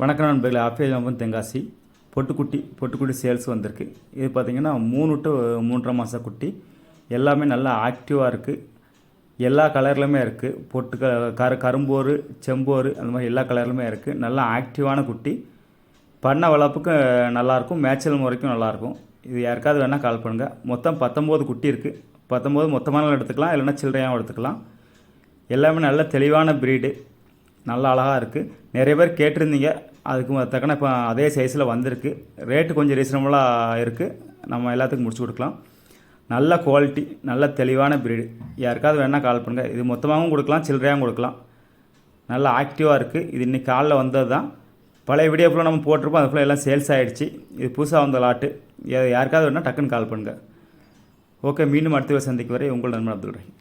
வணக்கம் நண்பர்களே ஆஃபேஜ் நம்பன் தென்காசி. பொட்டுக்குட்டி பொட்டுக்குட்டி சேல்ஸ் வந்திருக்கு. இது பார்த்திங்கன்னா மூணு டு மூன்றரை மாத குட்டி. எல்லாமே நல்லா ஆக்டிவாக இருக்குது எல்லா கலர்லையுமே இருக்குது பொட்டு க கரு கரும்போர் செம்போர் அந்த மாதிரி எல்லா கலர்லையுமே இருக்குது நல்லா ஆக்டிவான குட்டி. பண்ண வளர்ப்புக்கு நல்லாயிருக்கும் மேய்ச்சல் முறைக்கும் நல்லாயிருக்கும் இது யாருக்காவது வேணால் கால் பண்ணுங்கள் மொத்தம் பத்தொம்போது குட்டி இருக்குது பத்தொம்போது மொத்தமான எடுத்துக்கலாம். இல்லைன்னா சில்லறையாகவும் எடுத்துக்கலாம். எல்லாமே நல்ல தெளிவான ப்ரீடு நல்ல அழகாக இருக்குது நிறைய பேர் கேட்டிருந்தீங்க. அதுக்கு தக்கன இப்போ அதே சைஸில் வந்திருக்கு. ரேட்டு கொஞ்சம் ரீசனபுளாக இருக்குது நம்ம எல்லாத்துக்கும் முடிச்சு கொடுக்கலாம். நல்ல குவாலிட்டி நல்ல தெளிவான ப்ரீடு யாருக்காவது வேணால் கால் பண்ணுங்கள் இது மொத்தமாகவும் கொடுக்கலாம் சில்லறையாகவும் கொடுக்கலாம். நல்ல ஆக்டிவாக இருக்குது இது இன்றைக்கி காலைல வந்தது தான் பழைய வீடியோ ஃபுல்லாக நம்ம போட்டிருப்போம். அது ஃபுல்லாக எல்லாம் சேல்ஸ் ஆகிடுச்சு இது புதுசாக வந்த லாட்டு யாருக்காவது வேணால் டக்குன்னு கால் பண்ணுங்கள் ஓகே மீண்டும் அடுத்த சந்திக்கு வரை உங்கள் நண்பன் அப்துல் ரஹீம்.